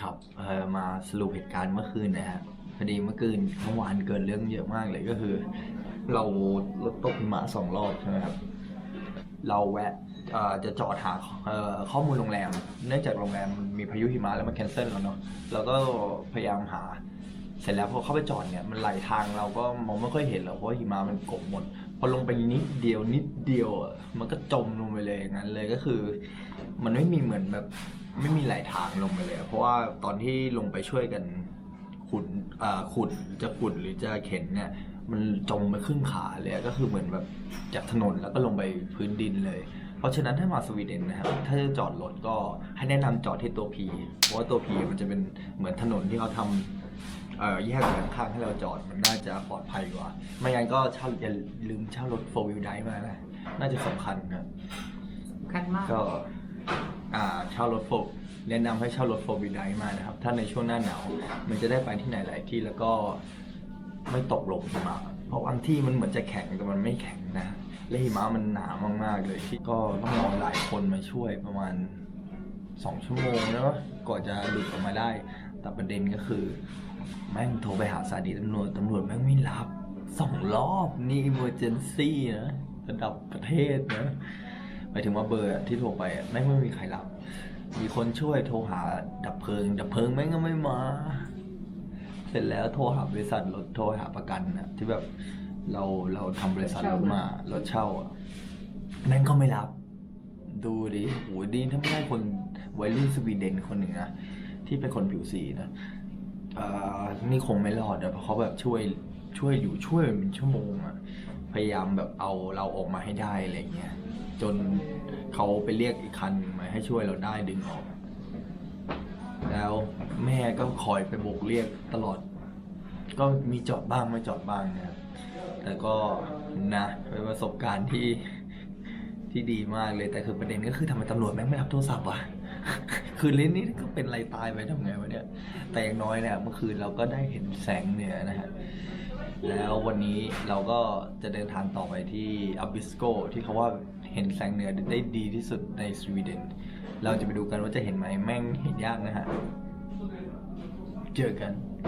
ครับเออมาสรุปเหตุการณ์เมื่อคืนนะฮะพอดีเมื่อคืนเมื่อวานเกิดเรื่องเยอะมากเลยก็คือ เรารถตกหิมะสองรอบใช่ไหมครับ เราแวะเอ่อจะจอดหาเอ่อข้อมูลโรงแรม เนื่องจากโรงแรมมีพายุหิมะแล้วมันแคนเซิลแล้วเนาะเราก็พยายามหา เสร็จแล้วพอเข้าไปจอดเนี่ยมันไหลทางเราก็มองไม่ค่อยเห็นหรอกเพราะว่าหิมะมันกบหมดพอลงไปนิดเดียวนิดเดียวอะมันก็จมลงไปเลยอย่างนั้นเลยก็คือ มันไม่มีเหมือนแบบ ไม่มีไหลทางลงไปเลยอะเพราะว่าตอนที่ลงไปช่วยกันขุดอ่าขุดจะขุดหรือจะเข็นเนี่ย มันจมไปครึ่งขาเลยอะก็คือเหมือนแบบจากถนนแล้วก็ลงไปพื้นดินเลย เพราะฉะนั้นถ้ามาสวีเดนนะครับถ้าจะจอดรถก็ให้แนะนำจอดที่ตัว P เพราะว่าตัว P มันจะเป็นเหมือนถนนที่เขาทำเอ่อแยกข้างๆให้เราจอดมันน่าจะปลอดภัยกว่า ไม่งั้นก็เช่าอย่าลืมเช่ารถ4 wheel drive มานะน่าจะสำคัญครับคันมาก ก็อ่าเช่ารถโฟแนะนำให้เช่ารถโฟวิไดมานะครับ ถ้าในช่วงหน้าหนาวมันจะได้ไปที่ไหนหลายที่แล้วก็ไม่ตกหลงหิมะเพราะบางที่มันเหมือนจะแข็งแต่มันไม่แข็งนะและหิมะมันหนามากๆเลยที่ก็ต้องรอหลายคนมาช่วยประมาณสองชั่วโมงแล้วก่อนจะหลุดออกมาได้ แต่ประเด็นก็คือ แม่งโทรไปหาสถานีตำรวจตำรวจแม่งไม่รับสองรอบนี่ emergency นะระดับประเทศนะ หมายถึงว่าเบอร์ที่โทรไปอะแม่ไม่มีใครรับ มีคนช่วยโทรหาดับเพลิง ดับเพลิงแม่งก็ไม่มา เสร็จแล้วโทรหาบริษัทรถโทรหาประกันนะที่แบบเราเราทำบริษัทรถมารถเช่าอะแม่งก็ไม่รับ ดูดิโหดีถ้าไม่ได้คนวัยรุ่นสวีเดนคนหนึ่งนะที่เป็นคนผิวสีนะนี่คงไม่รอดเพราะเขาแบบช่วยช่วยอยู่ช่วยเป็นชั่วโมงอะพยายามแบบเอาเราออกมาให้ได้อะไรเงี้ย จนเขาไปเรียกอีกคันมาให้ช่วยเราได้ดึงออก แล้วแม่ก็คอยไปโบกเรียกตลอด ก็มีจอดบ้างไม่จอดบ้างนะครับแต่ก็นะเป็นประสบการณ์ที่ที่ดีมากเลยแต่คือประเด็นก็คือทำไมตำรวจแม่งไม่รับโทรศัพท์วะคือลิ้นนี่ก็เป็นไรตายไปทำไงวะเนี่ย แต่อย่างน้อยเนี่ยเมื่อคืนเราก็ได้เห็นแสงเหนือนะฮะแล้ววันนี้เราก็จะเดินทางต่อไปที่อับบิสโกที่เขาว่า เห็นแสงเหนือได้ดีที่สุดในสวีเดน เราจะไปดูกันว่าจะเห็นไหมแม่งเห็นยากนะฮะ เจอกัน